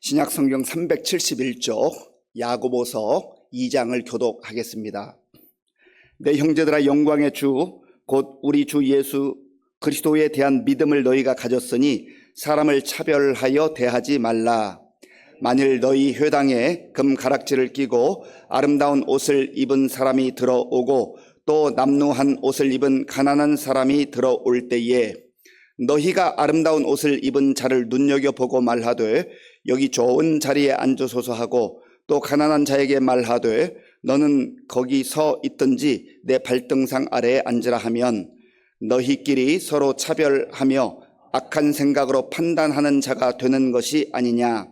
신약 성경 371쪽 야고보서 2장을 교독하겠습니다. 내 형제들아 영광의 주 곧 우리 주 예수 그리스도에 대한 믿음을 너희가 가졌으니 사람을 차별하여 대하지 말라. 만일 너희 회당에 금 가락지를 끼고 아름다운 옷을 입은 사람이 들어오고 또 남루한 옷을 입은 가난한 사람이 들어올 때에 너희가 아름다운 옷을 입은 자를 눈여겨보고 말하되 여기 좋은 자리에 앉으소서 하고 또 가난한 자에게 말하되 너는 거기 서 있든지 내 발등상 아래에 앉으라 하면 너희끼리 서로 차별하며 악한 생각으로 판단하는 자가 되는 것이 아니냐.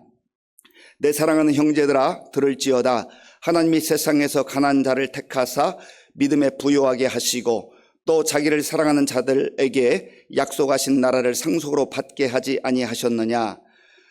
내 사랑하는 형제들아 들을지어다 하나님이 세상에서 가난 자를 택하사 믿음에 부요하게 하시고 또 자기를 사랑하는 자들에게 약속하신 나라를 상속으로 받게 하지 아니하셨느냐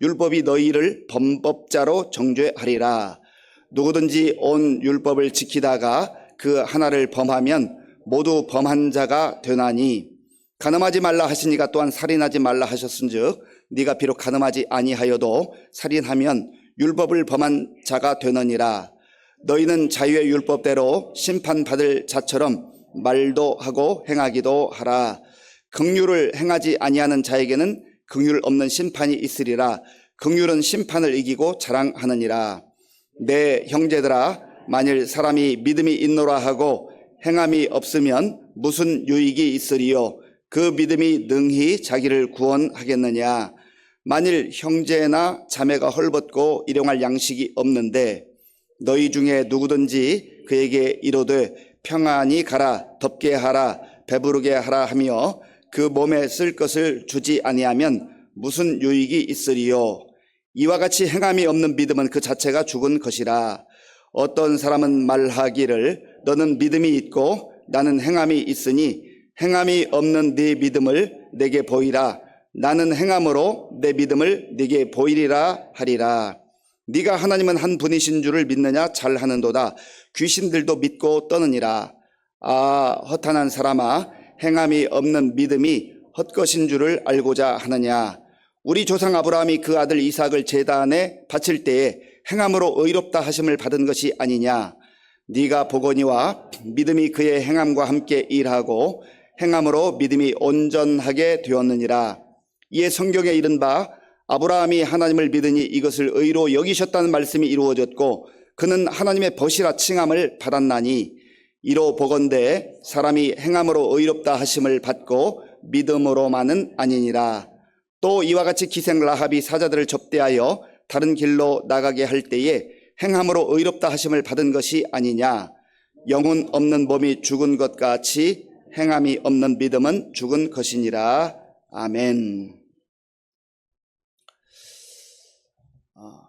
율법이 너희를 범법자로 정죄하리라. 누구든지 온 율법을 지키다가 그 하나를 범하면 모두 범한 자가 되나니 가늠하지 말라 하시니가 또한 살인하지 말라 하셨은즉 네가 비록 가늠하지 아니하여도 살인하면 율법을 범한 자가 되느니라. 너희는 자유의 율법대로 심판받을 자처럼 말도 하고 행하기도 하라. 긍휼을 행하지 아니하는 자에게는 긍휼 없는 심판이 있으리라. 긍휼은 심판을 이기고 자랑하느니라. 내 형제들아 만일 사람이 믿음이 있노라 하고 행함이 없으면 무슨 유익이 있으리요? 그 믿음이 능히 자기를 구원하겠느냐? 만일 형제나 자매가 헐벗고 일용할 양식이 없는데 너희 중에 누구든지 그에게 이르되 평안히 가라 덥게 하라 배부르게 하라 하며 그 몸에 쓸 것을 주지 아니하면 무슨 유익이 있으리요? 이와 같이 행함이 없는 믿음은 그 자체가 죽은 것이라. 어떤 사람은 말하기를 너는 믿음이 있고 나는 행함이 있으니 행함이 없는 네 믿음을 내게 보이라. 나는 행함으로 내 믿음을 네게 보이리라 하리라. 네가 하나님은 한 분이신 줄을 믿느냐? 잘하는도다. 귀신들도 믿고 떠느니라. 아 허탄한 사람아 행함이 없는 믿음이 헛것인 줄을 알고자 하느냐? 우리 조상 아브라함이 그 아들 이삭을 제단에 바칠 때에 행함으로 의롭다 하심을 받은 것이 아니냐? 네가 보거니와 믿음이 그의 행함과 함께 일하고 행함으로 믿음이 온전하게 되었느니라. 이에 성경에 이른 바 아브라함이 하나님을 믿으니 이것을 의로 여기셨다는 말씀이 이루어졌고 그는 하나님의 벗이라 칭함을 받았나니 이로 보건대 사람이 행함으로 의롭다 하심을 받고 믿음으로만은 아니니라. 또 이와 같이 기생 라합이 사자들을 접대하여 다른 길로 나가게 할 때에 행함으로 의롭다 하심을 받은 것이 아니냐. 영혼 없는 몸이 죽은 것 같이 행함이 없는 믿음은 죽은 것이니라. 아멘. 아,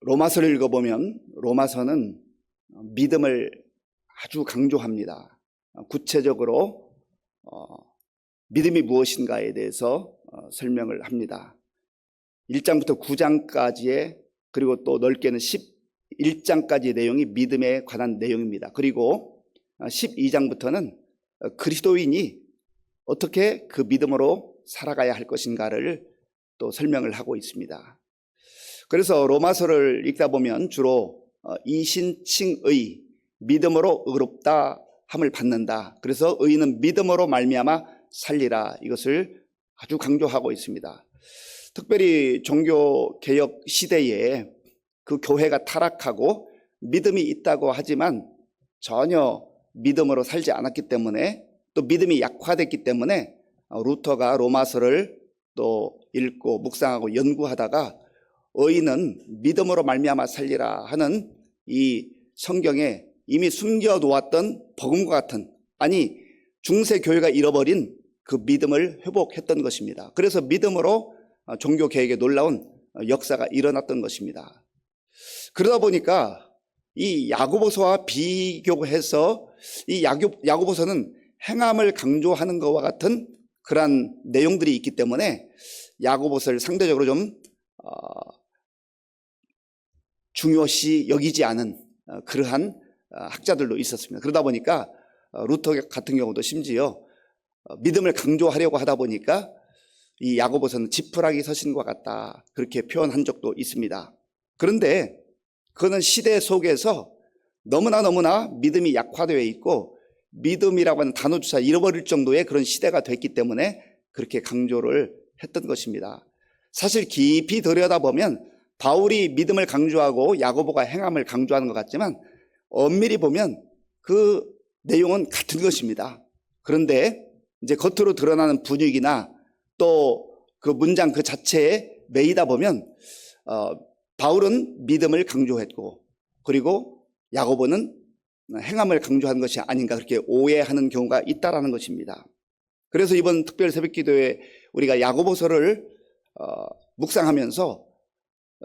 로마서를 읽어보면 로마서는 믿음을 아주 강조합니다. 구체적으로 어, 믿음이 무엇인가에 대해서 어, 설명을 합니다. 1장부터 9장까지의 그리고 또 넓게는 11장까지의 내용이 믿음에 관한 내용입니다. 그리고 12장부터는 그리스도인이 어떻게 그 믿음으로 살아가야 할 것인가를 또 설명을 하고 있습니다. 그래서 로마서를 읽다 보면 주로 어, 이신칭의 믿음으로 의롭다 함을 받는다. 그래서 의인은 믿음으로 말미암아 살리라 이것을 아주 강조하고 있습니다. 특별히 종교 개혁 시대에 그 교회가 타락하고 믿음이 있다고 하지만 전혀 믿음으로 살지 않았기 때문에 또 믿음이 약화됐기 때문에 어, 루터가 로마서를 또 읽고 묵상하고 연구하다가 의인은 믿음으로 말미암아 살리라 하는 이 성경에 이미 숨겨 놓았던 복음과 같은 아니 중세 교회가 잃어버린 그 믿음을 회복했던 것입니다. 그래서 믿음으로 어, 종교 개혁에 놀라운 역사가 일어났던 것입니다. 그러다 보니까 이 야고보서와 비교해서 이 야고, 야고보서는 행함을 강조하는 것과 같은 그러한 내용들이 있기 때문에 야고보서를 상대적으로 좀 어, 중요시 여기지 않은 어, 그러한 어, 학자들도 있었습니다. 그러다 보니까 어, 루터 같은 경우도 심지어 어, 믿음을 강조하려고 하다 보니까 이 야고보서는 지푸라기 서신과 같다 그렇게 표현한 적도 있습니다. 그런데 그거는 시대 속에서 너무나 너무나 믿음이 약화되어 있고 믿음이라고 하는 단어조차 잃어버릴 정도의 그런 시대가 됐기 때문에 그렇게 강조를 했던 것입니다. 사실 깊이 들여다보면 바울이 믿음을 강조하고 야고보가 행함을 강조하는 것 같지만 엄밀히 보면 그 내용은 같은 것입니다. 그런데 이제 겉으로 드러나는 분위기나 또 그 문장 그 자체에 매이다 보면 어, 바울은 믿음을 강조했고 그리고 야고보는 행함을 강조한 것이 아닌가 그렇게 오해하는 경우가 있다라는 것입니다. 그래서 이번 특별 새벽 기도에 우리가 야고보서를 어, 묵상하면서 어,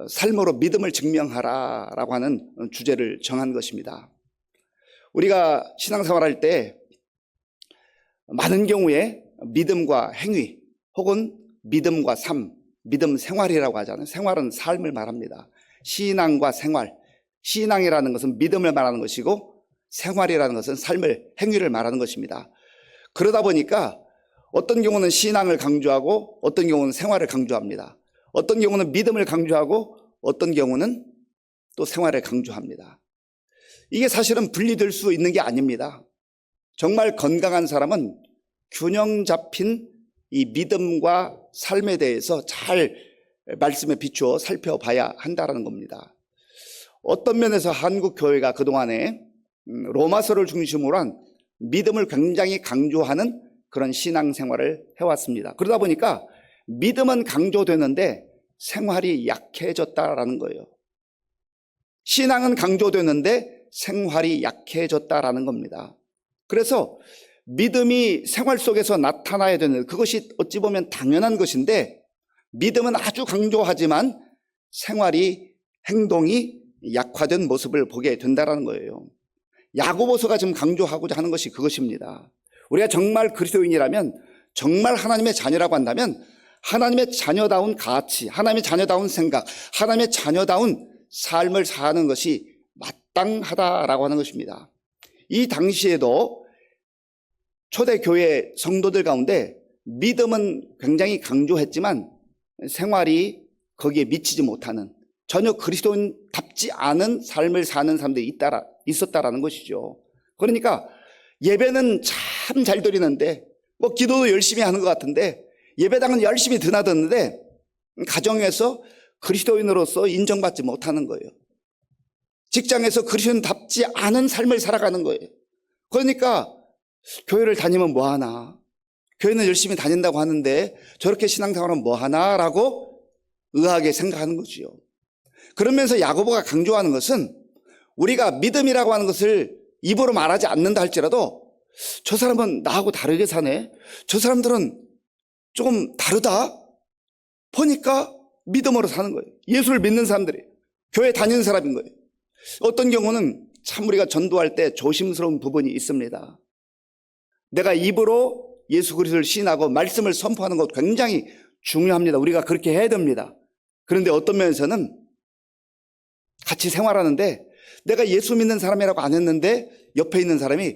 삶으로 믿음을 증명하라라고 하는 주제를 정한 것입니다. 우리가 신앙생활할 때 많은 경우에 믿음과 행위 혹은 믿음과 삶, 믿음 생활이라고 하잖아요. 생활은 삶을 말합니다. 신앙과 생활. 신앙이라는 것은 믿음을 말하는 것이고 생활이라는 것은 삶을, 행위를 말하는 것입니다. 그러다 보니까 어떤 경우는 신앙을 강조하고 어떤 경우는 생활을 강조합니다. 어떤 경우는 믿음을 강조하고 어떤 경우는 또 생활을 강조합니다. 이게 사실은 분리될 수 있는 게 아닙니다. 정말 건강한 사람은 균형 잡힌 이 믿음과 삶에 대해서 잘 말씀에 비추어 살펴봐야 한다는 겁니다. 어떤 면에서 한국 교회가 그동안에 음, 로마서를 중심으로 한 믿음을 굉장히 강조하는 그런 신앙생활을 해왔습니다. 그러다 보니까 믿음은 강조되는데 생활이 약해졌다라는 거예요. 신앙은 강조되는데 생활이 약해졌다라는 겁니다. 그래서 믿음이 생활 속에서 나타나야 되는 그것이 어찌 보면 당연한 것인데 믿음은 아주 강조하지만 생활이 행동이 약화된 모습을 보게 된다는 거예요. 야고보서가 지금 강조하고자 하는 것이 그것입니다. 우리가 정말 그리스도인이라면 정말 하나님의 자녀라고 한다면 하나님의 자녀다운 가치, 하나님의 자녀다운 생각, 하나님의 자녀다운 삶을 사는 것이 마땅하다라고 하는 것입니다. 이 당시에도 초대교회 성도들 가운데 믿음은 굉장히 강조했지만 생활이 거기에 미치지 못하는 전혀 그리스도인답지 않은 삶을 사는 사람들이 있다라, 있었다라는 것이죠. 그러니까 예배는 참 잘 드리는데 뭐 기도도 열심히 하는 것 같은데 예배당은 열심히 드나드는데 가정에서 그리스도인으로서 인정받지 못하는 거예요. 직장에서 그리스도인답지 않은 삶을 살아가는 거예요. 그러니까 교회를 다니면 뭐 하나? 교회는 열심히 다닌다고 하는데 저렇게 신앙생활은 뭐 하나 라고 의아하게 생각하는 거지요. 그러면서 야고보가 강조하는 것은 우리가 믿음이라고 하는 것을 입으로 말하지 않는다 할지라도 저 사람은 나하고 다르게 사네. 저 사람들은 조금 다르다. 보니까 믿음으로 사는 거예요. 예수를 믿는 사람들이 교회 다니는 사람인 거예요. 어떤 경우는 참 우리가 전도할 때 조심스러운 부분이 있습니다. 내가 입으로 예수 그리스도를 신하고 말씀을 선포하는 것 굉장히 중요합니다. 우리가 그렇게 해야 됩니다. 그런데 어떤 면에서는 같이 생활하는데 내가 예수 믿는 사람이라고 안 했는데 옆에 있는 사람이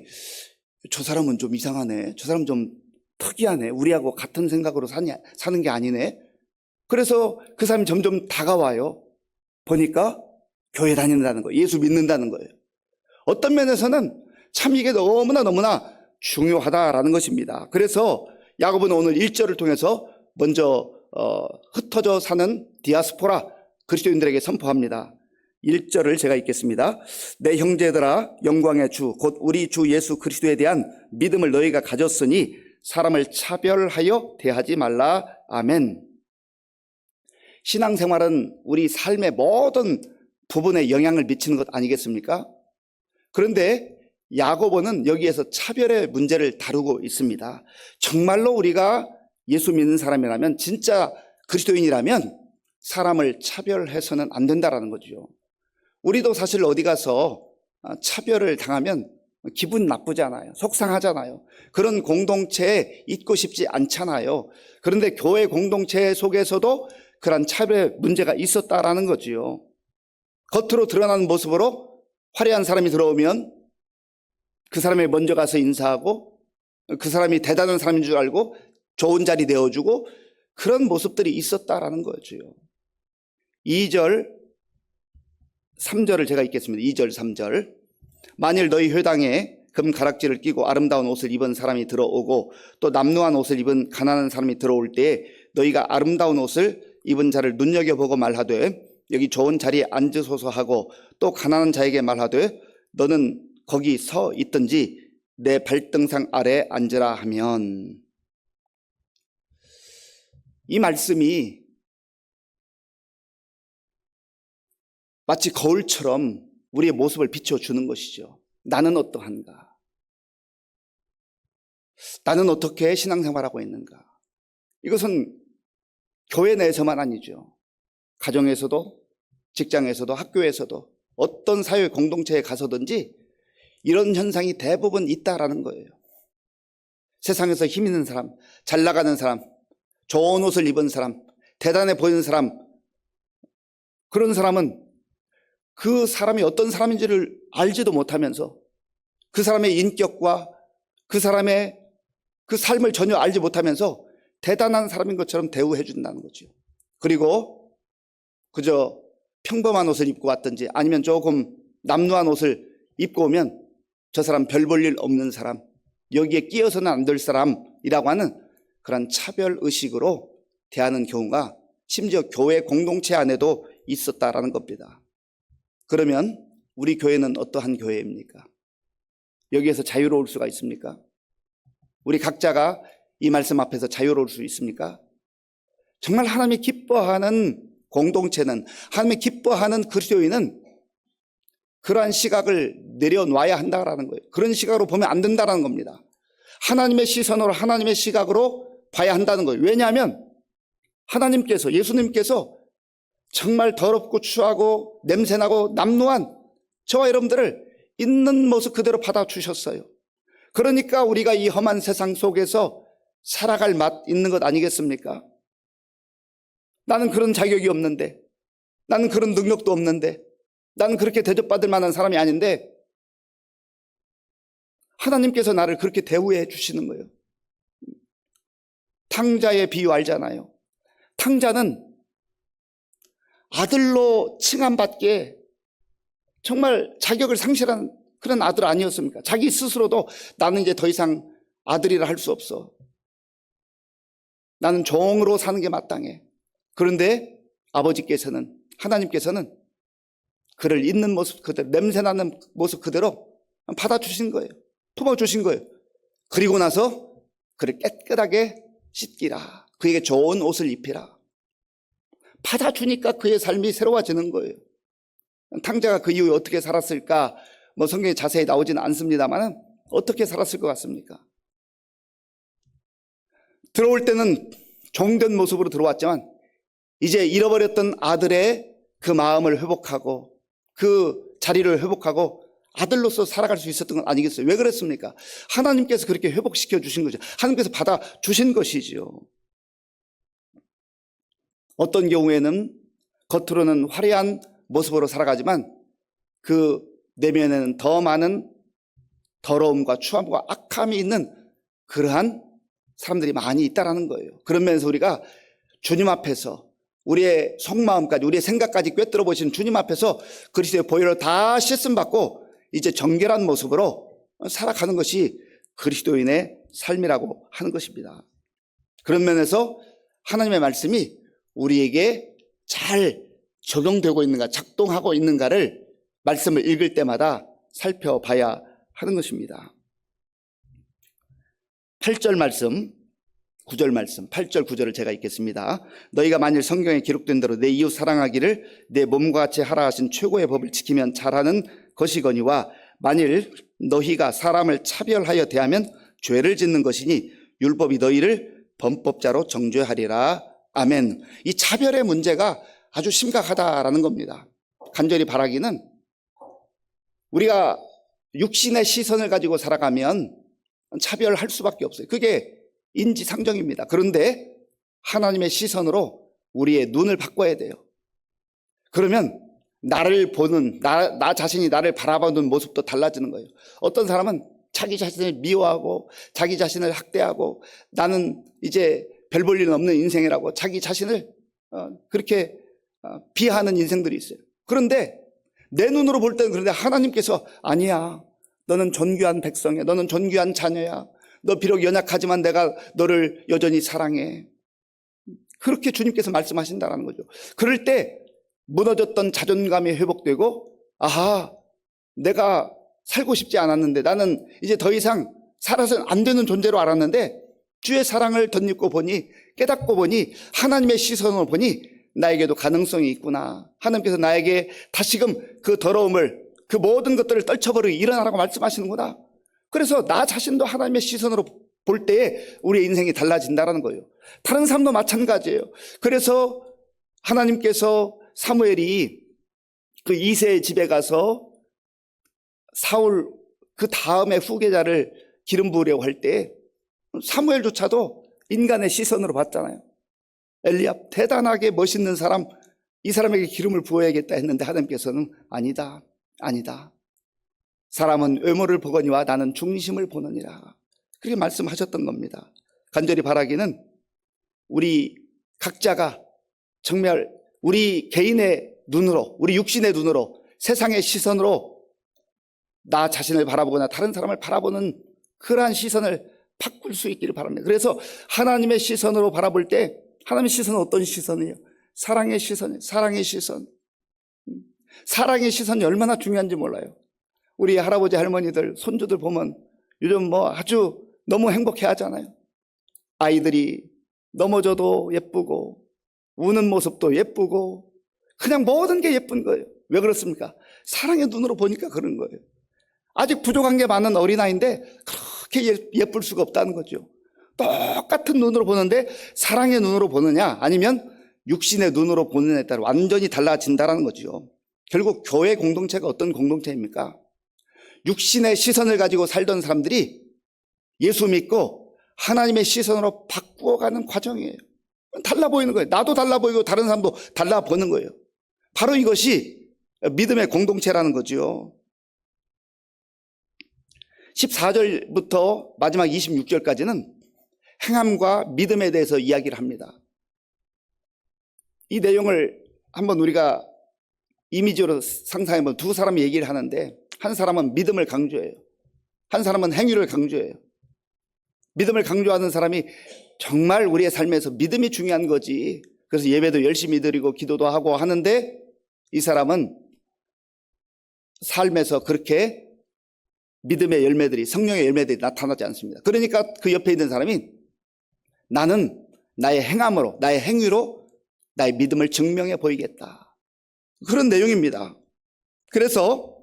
저 사람은 좀 이상하네. 저 사람 좀 특이하네. 우리하고 같은 생각으로 사냐, 사는 게 아니네. 그래서 그 사람이 점점 다가와요. 보니까 교회 다닌다는 거예요. 예수 믿는다는 거예요. 어떤 면에서는 참 이게 너무나 너무나 중요하다라는 것입니다. 그래서 야곱은 오늘 1절을 통해서 먼저 어, 흩어져 사는 디아스포라 그리스도인들에게 선포합니다. 1절을 제가 읽겠습니다. 내 형제들아 영광의 주 곧 우리 주 예수 그리스도에 대한 믿음을 너희가 가졌으니 사람을 차별하여 대하지 말라. 아멘. 신앙생활은 우리 삶의 모든 부분에 영향을 미치는 것 아니겠습니까? 그런데 야고보는 여기에서 차별의 문제를 다루고 있습니다. 정말로 우리가 예수 믿는 사람이라면 진짜 그리스도인이라면 사람을 차별해서는 안 된다라는 거죠. 우리도 사실 어디 가서 차별을 당하면 기분 나쁘잖아요. 속상하잖아요. 그런 공동체에 있고 싶지 않잖아요. 그런데 교회 공동체 속에서도 그런 차별 문제가 있었다라는 거지요. 겉으로 드러나는 모습으로 화려한 사람이 들어오면 그 사람이 먼저 가서 인사하고 그 사람이 대단한 사람인 줄 알고 좋은 자리 내어주고 그런 모습들이 있었다라는 거죠. 2절, 3절을 제가 읽겠습니다. 2절, 3절. 만일 너희 회당에 금 가락지를 끼고 아름다운 옷을 입은 사람이 들어오고 또 남루한 옷을 입은 가난한 사람이 들어올 때에 너희가 아름다운 옷을 입은 자를 눈여겨보고 말하되 여기 좋은 자리에 앉으소서 하고 또 가난한 자에게 말하되 너는 거기 서 있든지 내 발등상 아래 앉으라 하면. 이 말씀이 마치 거울처럼 우리의 모습을 비춰주는 것이죠. 나는 어떠한가? 나는 어떻게 신앙생활하고 있는가? 이것은 교회 내에서만 아니죠. 가정에서도, 직장에서도, 학교에서도, 어떤 사회 공동체에 가서든지 이런 현상이 대부분 있다라는 거예요. 세상에서 힘 있는 사람, 잘 나가는 사람, 좋은 옷을 입은 사람, 대단해 보이는 사람, 그런 사람은 그 사람이 어떤 사람인지를 알지도 못하면서 그 사람의 인격과 그 사람의 그 삶을 전혀 알지 못하면서 대단한 사람인 것처럼 대우해 준다는 거죠. 그리고 그저 평범한 옷을 입고 왔든지 아니면 조금 남루한 옷을 입고 오면 저 사람 별 볼 일 없는 사람, 여기에 끼어서는 안 될 사람이라고 하는 그런 차별 의식으로 대하는 경우가 심지어 교회 공동체 안에도 있었다라는 겁니다. 그러면 우리 교회는 어떠한 교회입니까? 여기에서 자유로울 수가 있습니까? 우리 각자가 이 말씀 앞에서 자유로울 수 있습니까? 정말 하나님이 기뻐하는 공동체는 하나님이 기뻐하는 그리스도인은 그러한 시각을 내려놔야 한다라는 거예요. 그런 시각으로 보면 안 된다라는 겁니다. 하나님의 시선으로 하나님의 시각으로 봐야 한다는 거예요. 왜냐하면 하나님께서 예수님께서 정말 더럽고 추하고 냄새나고 남루한 저와 여러분들을 있는 모습 그대로 받아주셨어요. 그러니까 우리가 이 험한 세상 속에서 살아갈 맛 있는 것 아니겠습니까? 나는 그런 자격이 없는데, 나는 그런 능력도 없는데, 나는 그렇게 대접받을 만한 사람이 아닌데, 하나님께서 나를 그렇게 대우해 주시는 거예요. 탕자의 비유 알잖아요. 탕자는 아들로 칭함받기에 정말 자격을 상실한 그런 아들 아니었습니까? 자기 스스로도 나는 이제 더 이상 아들이라 할 수 없어. 나는 종으로 사는 게 마땅해. 그런데 아버지께서는, 하나님께서는 그를 있는 모습 그대로, 냄새나는 모습 그대로 받아주신 거예요. 품어주신 거예요. 그리고 나서 그를 깨끗하게 씻기라. 그에게 좋은 옷을 입히라. 받아주니까 그의 삶이 새로워지는 거예요. 탕자가 그 이후에 어떻게 살았을까? 뭐 성경에 자세히 나오지는 않습니다만 어떻게 살았을 것 같습니까? 들어올 때는 종된 모습으로 들어왔지만 이제 잃어버렸던 아들의 그 마음을 회복하고 그 자리를 회복하고 아들로서 살아갈 수 있었던 건 아니겠어요? 왜 그랬습니까? 하나님께서 그렇게 회복시켜 주신 거죠. 하나님께서 받아 주신 것이지요. 어떤 경우에는 겉으로는 화려한 모습으로 살아가지만 그 내면에는 더 많은 더러움과 추함과 악함이 있는 그러한 사람들이 많이 있다라는 거예요. 그런 면에서 우리가 주님 앞에서 우리의 속마음까지 우리의 생각까지 꿰뚫어 보시는 주님 앞에서 그리스도의 보혈로 다 씻음 받고 이제 정결한 모습으로 살아가는 것이 그리스도인의 삶이라고 하는 것입니다. 그런 면에서 하나님의 말씀이 우리에게 잘 적용되고 있는가, 작동하고 있는가를 말씀을 읽을 때마다 살펴봐야 하는 것입니다. 8절 말씀, 9절 말씀, 8절, 9절을 제가 읽겠습니다. 너희가 만일 성경에 기록된 대로 내 이웃 사랑하기를 내 몸과 같이 하라 하신 최고의 법을 지키면 잘하는 것이거니와 만일 너희가 사람을 차별하여 대하면 죄를 짓는 것이니 율법이 너희를 범법자로 정죄하리라. 아멘. 이 차별의 문제가 아주 심각하다라는 겁니다. 간절히 바라기는 우리가 육신의 시선을 가지고 살아가면 차별할 수밖에 없어요. 그게 인지상정입니다. 그런데 하나님의 시선으로 우리의 눈을 바꿔야 돼요. 그러면 나를 보는, 나, 나 자신이 나를 바라보는 모습도 달라지는 거예요. 어떤 사람은 자기 자신을 미워하고 자기 자신을 학대하고 나는 이제 별 볼 일 없는 인생이라고 자기 자신을 어, 그렇게 어, 비하하는 인생들이 있어요. 그런데 내 눈으로 볼 때는 그런데 하나님께서 아니야. 너는 존귀한 백성이야. 너는 존귀한 자녀야. 너 비록 연약하지만 내가 너를 여전히 사랑해. 그렇게 주님께서 말씀하신다는 거죠. 그럴 때 무너졌던 자존감이 회복되고 아하 내가 살고 싶지 않았는데 나는 이제 더 이상 살아서는 안 되는 존재로 알았는데 주의 사랑을 덧입고 보니 깨닫고 보니 하나님의 시선으로 보니 나에게도 가능성이 있구나. 하나님께서 나에게 다시금 그 더러움을 그 모든 것들을 떨쳐버리고 일어나라고 말씀하시는구나. 그래서 나 자신도 하나님의 시선으로 볼 때에 우리의 인생이 달라진다는 거예요. 다른 사람도 마찬가지예요. 그래서 하나님께서 사무엘이 그 이세의 집에 가서 사울 그 다음에 후계자를 기름 부으려고 할 때 사무엘조차도 인간의 시선으로 봤잖아요. 엘리압 대단하게 멋있는 사람 이 사람에게 기름을 부어야겠다 했는데 하나님께서는 아니다. 아니다. 사람은 외모를 보거니와 나는 중심을 보느니라. 그렇게 말씀하셨던 겁니다. 간절히 바라기는 우리 각자가 정말 우리 개인의 눈으로, 우리 육신의 눈으로, 세상의 시선으로 나 자신을 바라보거나 다른 사람을 바라보는 그러한 시선을 바꿀 수 있기를 바랍니다. 그래서 하나님의 시선으로 바라볼 때 하나님의 시선은 어떤 시선이에요? 사랑의 시선이에요. 사랑의 시선. 음. 사랑의 시선이 얼마나 중요한지 몰라요. 우리 할아버지 할머니들 손주들 보면 요즘 뭐 아주 너무 행복해 하잖아요. 아이들이 넘어져도 예쁘고 우는 모습도 예쁘고 그냥 모든 게 예쁜 거예요. 왜 그렇습니까? 사랑의 눈으로 보니까 그런 거예요. 아직 부족한 게 많은 어린아이인데 그렇게 예, 예쁠 수가 없다는 거죠. 똑같은 눈으로 보는데 사랑의 눈으로 보느냐 아니면 육신의 눈으로 보느냐에 따라 완전히 달라진다는 거죠. 결국 교회 공동체가 어떤 공동체입니까? 육신의 시선을 가지고 살던 사람들이 예수 믿고 하나님의 시선으로 바꾸어가는 과정이에요. 달라 보이는 거예요. 나도 달라 보이고 다른 사람도 달라 보는 거예요. 바로 이것이 믿음의 공동체라는 거죠. 14절부터 마지막 26절까지는 행함과 믿음에 대해서 이야기를 합니다. 이 내용을 한번 우리가 이미지로 상상해보면 두 사람이 얘기를 하는데 한 사람은 믿음을 강조해요. 한 사람은 행위를 강조해요. 믿음을 강조하는 사람이 정말 우리의 삶에서 믿음이 중요한 거지. 그래서 예배도 열심히 드리고 기도도 하고 하는데 이 사람은 삶에서 그렇게 믿음의 열매들이 성령의 열매들이 나타나지 않습니다. 그러니까 그 옆에 있는 사람이 나는 나의 행함으로 나의 행위로 나의 믿음을 증명해 보이겠다. 그런 내용입니다. 그래서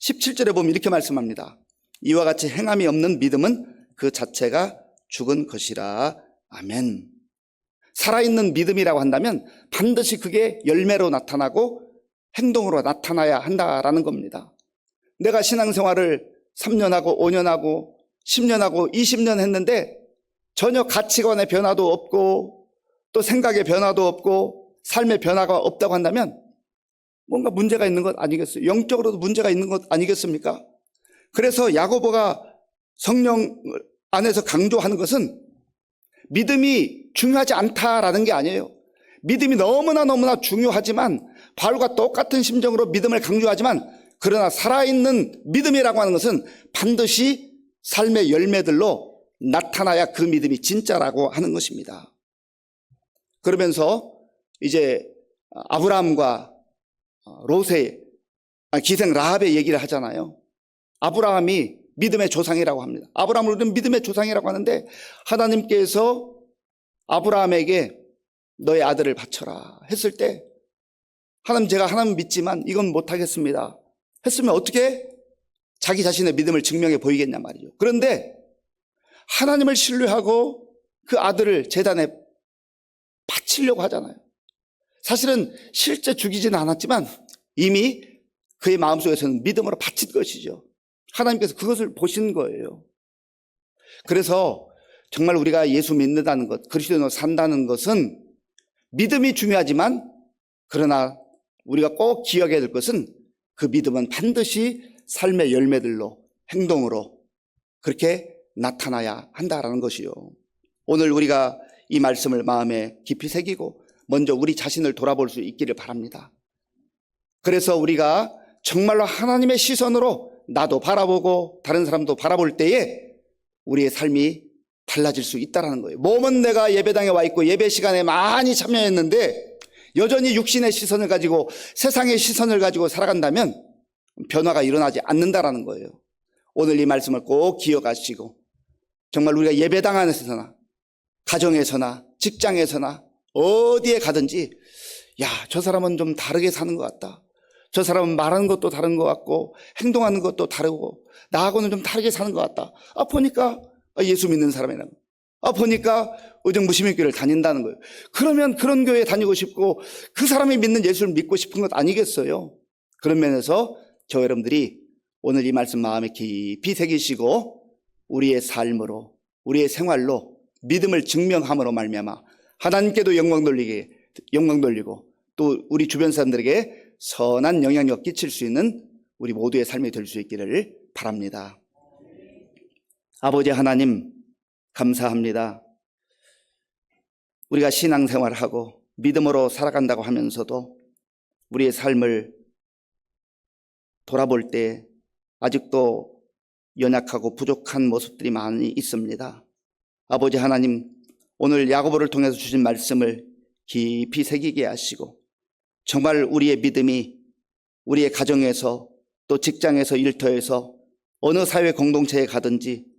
17절에 보면 이렇게 말씀합니다. 이와 같이 행함이 없는 믿음은 그 자체가 죽은 것이라. 아멘. 살아있는 믿음이라고 한다면 반드시 그게 열매로 나타나고 행동으로 나타나야 한다라는 겁니다. 내가 신앙생활을 3년하고 5년하고 10년하고 20년 했는데 전혀 가치관의 변화도 없고 또 생각의 변화도 없고 삶의 변화가 없다고 한다면 뭔가 문제가 있는 것 아니겠어요? 영적으로도 문제가 있는 것 아니겠습니까? 그래서 야고보가 성령 안에서 강조하는 것은 믿음이 중요하지 않다라는 게 아니에요. 믿음이 너무나 너무나 중요하지만 바울과 똑같은 심정으로 믿음을 강조하지만 그러나 살아있는 믿음이라고 하는 것은 반드시 삶의 열매들로 나타나야 그 믿음이 진짜라고 하는 것입니다. 그러면서 이제 아브라함과 롯의 아, 기생 라합의 얘기를 하잖아요. 아브라함이 믿음의 조상이라고 합니다. 아브라함을 우리는 믿음의 조상이라고 하는데 하나님께서 아브라함에게 너의 아들을 바쳐라 했을 때 하나님 제가 하나님 믿지만 이건 못하겠습니다. 했으면 어떻게 자기 자신의 믿음을 증명해 보이겠냐 말이죠. 그런데 하나님을 신뢰하고 그 아들을 재단에 바치려고 하잖아요. 사실은 실제 죽이지는 않았지만 이미 그의 마음속에서는 믿음으로 바친 것이죠. 하나님께서 그것을 보신 거예요. 그래서 정말 우리가 예수 믿는다는 것, 그리스도인으로 산다는 것은 믿음이 중요하지만 그러나 우리가 꼭 기억해야 될 것은 그 믿음은 반드시 삶의 열매들로 행동으로 그렇게 나타나야 한다라는 것이요. 오늘 우리가 이 말씀을 마음에 깊이 새기고 먼저 우리 자신을 돌아볼 수 있기를 바랍니다. 그래서 우리가 정말로 하나님의 시선으로 나도 바라보고 다른 사람도 바라볼 때에 우리의 삶이 달라질 수 있다라는 거예요. 몸은 내가 예배당에 와 있고 예배 시간에 많이 참여했는데 여전히 육신의 시선을 가지고 세상의 시선을 가지고 살아간다면 변화가 일어나지 않는다라는 거예요. 오늘 이 말씀을 꼭 기억하시고 정말 우리가 예배당 안에서나 가정에서나 직장에서나 어디에 가든지 야, 저 사람은 좀 다르게 사는 것 같다. 저 사람은 말하는 것도 다른 것 같고 행동하는 것도 다르고 나하고는 좀 다르게 사는 것 같다. 아 보니까 예수 믿는 사람이라는 아 보니까 의정부시민교회를 다닌다는 거예요. 그러면 그런 교회에 다니고 싶고 그 사람이 믿는 예수를 믿고 싶은 것 아니겠어요? 그런 면에서 저 여러분들이 오늘 이 말씀 마음에 깊이 새기시고 우리의 삶으로 우리의 생활로 믿음을 증명함으로 말미암아 하나님께도 영광 돌리게 영광 돌리고 또 우리 주변 사람들에게 선한 영향력 끼칠 수 있는 우리 모두의 삶이 될 수 있기를 바랍니다. 아버지 하나님 감사합니다. 우리가 신앙생활하고 믿음으로 살아간다고 하면서도 우리의 삶을 돌아볼 때 아직도 연약하고 부족한 모습들이 많이 있습니다. 아버지 하나님, 오늘 야고보를 통해서 주신 말씀을 깊이 새기게 하시고 정말 우리의 믿음이 우리의 가정에서 또 직장에서 일터에서 어느 사회 공동체에 가든지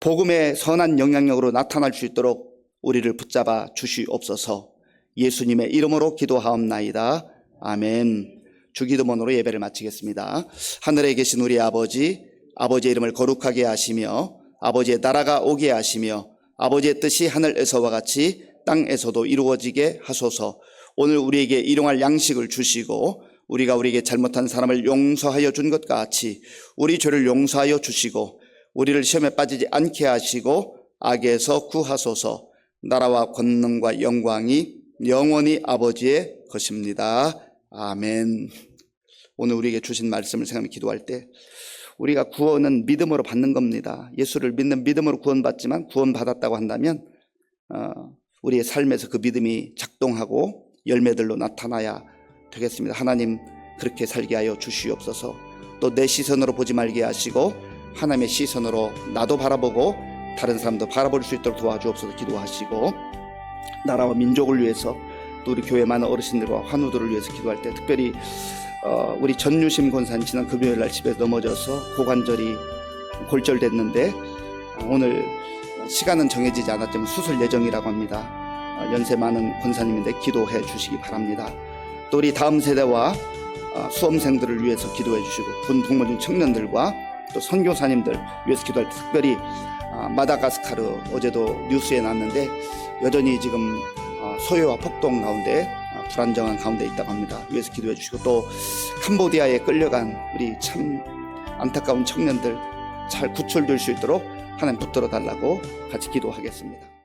복음의 선한 영향력으로 나타날 수 있도록 우리를 붙잡아 주시옵소서 예수님의 이름으로 기도하옵나이다. 아멘. 주기도문으로 예배를 마치겠습니다. 하늘에 계신 우리 아버지, 아버지의 이름을 거룩하게 하시며 아버지의 나라가 오게 하시며 아버지의 뜻이 하늘에서와 같이 땅에서도 이루어지게 하소서 오늘 우리에게 일용할 양식을 주시고 우리가 우리에게 잘못한 사람을 용서하여 준 것 같이 우리 죄를 용서하여 주시고 우리를 시험에 빠지지 않게 하시고 악에서 구하소서 나라와 권능과 영광이 영원히 아버지의 것입니다. 아멘. 오늘 우리에게 주신 말씀을 생각하며 기도할 때 우리가 구원은 믿음으로 받는 겁니다. 예수를 믿는 믿음으로 구원받지만 구원받았다고 한다면 어, 우리의 삶에서 그 믿음이 작동하고 열매들로 나타나야 되겠습니다. 하나님 그렇게 살게 하여 주시옵소서. 또 내 시선으로 보지 말게 하시고 하나님의 시선으로 나도 바라보고 다른 사람도 바라볼 수 있도록 도와주옵소서 기도하시고 나라와 민족을 위해서 또 우리 교회 많은 어르신들과 환우들을 위해서 기도할 때 특별히 어, 우리 전유심 권사님 지난 금요일 날 집에 넘어져서 고관절이 골절됐는데 어, 오늘 시간은 정해지지 않았지만 수술 예정이라고 합니다. 어, 연세 많은 권사님인데 기도해 주시기 바랍니다. 또 우리 다음 세대와 어, 수험생들을 위해서 기도해 주시고 군 복무중 청년들과 또 선교사님들 위해서 기도할 때 특별히 아, 마다가스카르 어제도 뉴스에 났는데 여전히 지금 어, 소요와 폭동 가운데 어, 불안정한 가운데 있다고 합니다. 위해서 기도해 주시고 또 캄보디아에 끌려간 우리 참 안타까운 청년들 잘 구출될 수 있도록 하나님 붙들어 달라고 같이 기도하겠습니다.